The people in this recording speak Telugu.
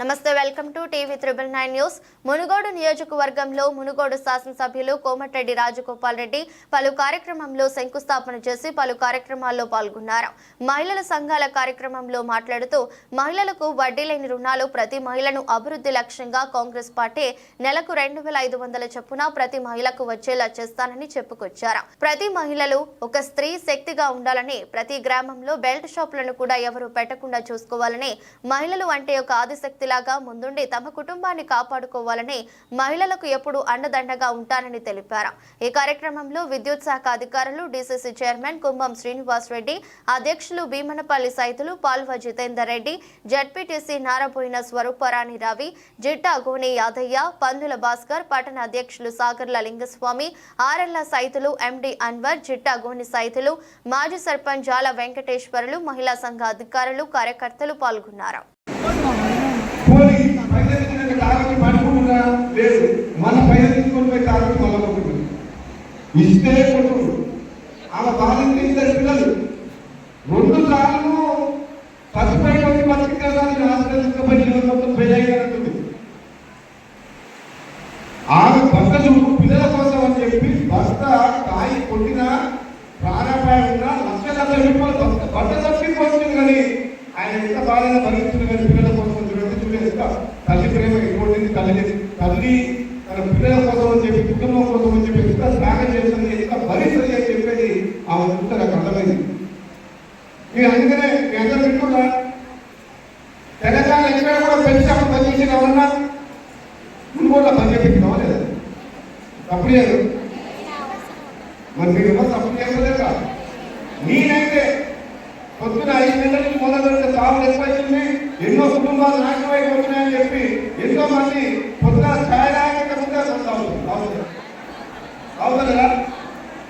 నమస్తే welcome to TV triple nine news. Munugode నియోజకవర్గంలో మునుగోడు శాసనసభ్యులు కోమటిరెడ్డి రాజగోపాల్ రెడ్డి పలు కార్యక్రమంలో శంకుస్థాపన చేసి పలు కార్యక్రమాల్లో పాల్గొన్నారు. మహిళల సంఘాల కార్యక్రమంలో మాట్లాడుతూ మహిళలకు వడ్డీ లేని రుణాలు ప్రతి మహిళను అభివృద్ధి లక్ష్యంగా కాంగ్రెస్ పార్టీ నెలకు రెండు వేల ఐదు వందల చొప్పున ప్రతి మహిళకు వచ్చేలా చేస్తానని చెప్పుకొచ్చారు. ప్రతి మహిళలు ఒక స్త్రీ శక్తిగా ఉండాలని ప్రతి గ్రామంలో బెల్ట్ షాపులను కూడా ఎవరు పెట్టకుండా చూసుకోవాలని మహిళలు అంటే ఒక ఆదిశక్తి ఆదిశక్తిలాగా ముందుండి తమ కుటుంబాన్ని కాపాడుకోవాలని మహిళలకు ఎప్పుడు అండదండగా ఉంటానని తెలిపారు. ఈ కార్యక్రమంలో విద్యుత్ శాఖ అధికారులు డీసీసీ చైర్మన్ కుంభం శ్రీనివాస్ రెడ్డి అధ్యక్షులు భీమనపల్లి సైతులు పాల్వ జితేందర్ రెడ్డి జడ్పీటీసీ నారబోయిన స్వరూపరాణి రవి జిట్టా గోని యాదయ్య పందుల భాస్కర్ పట్టణ అధ్యక్షులు సాగర్ల లింగస్వామి ఆర్ఎల్ల సైతులు ఎండి అన్వర్ జిట్టా గోని సైతులు మాజీ సర్పంచ్ జాల వెంకటేశ్వరులు మహిళా సంఘ అధికారులు కార్యకర్తలు పాల్గొన్నారు. ఇస్తే కొట్టుకుంటు ఆమె బాధించి ఇద్దరు పిల్లలు రెండు సార్లు పసిపోయి వచ్చి ఆశ్రయించబడి హాస్పిటల్ మొత్తం పెళ్ళయ్యారంటుంది ఆమె భర్త పిల్లల కోసం అని చెప్పి భర్త కాయి కొట్టిన ప్రాణాపాయం ఉన్నా లక్ష లక్ష రూపాయలు భర్త భర్త తప్పిపోతుంది కానీ ఆయన ఎంత బాధగా భరిస్తుంది కానీ పిల్లల కోసం చూడండి చూడండి తల్లి ప్రేమ ఎక్కువ తల్లి తల్లి తన పిల్లల కోసం అని చెప్పి కుటుంబం కోసం అని చెప్పి ఎంత త్యాగం చేస్తుంది ఎంత భరిస్తుంది అని చెప్పేది ఆమె చూస్తే మీరు అందుకనే మీ అందరూ వింటున్నా తెలంగాణ ఎక్కడ కూడా పెంచాము పనిచేసిన ఏమన్నా మునుగోళ్ళ పని చెప్పించినావా లేదా తప్పుడు లేదు. మరి మీరు ఎవరు తప్పుడు చేస్తలేక నేనైతే పొద్దున ఐదు గంటల నుంచి మొదలు పెడితే సాగులు ఎక్కువైతుంది ఎన్నో కుటుంబాలు నాశనం అయిపోతున్నాయని చెప్పి ఎంతో మంది పొద్దున ఛాయ్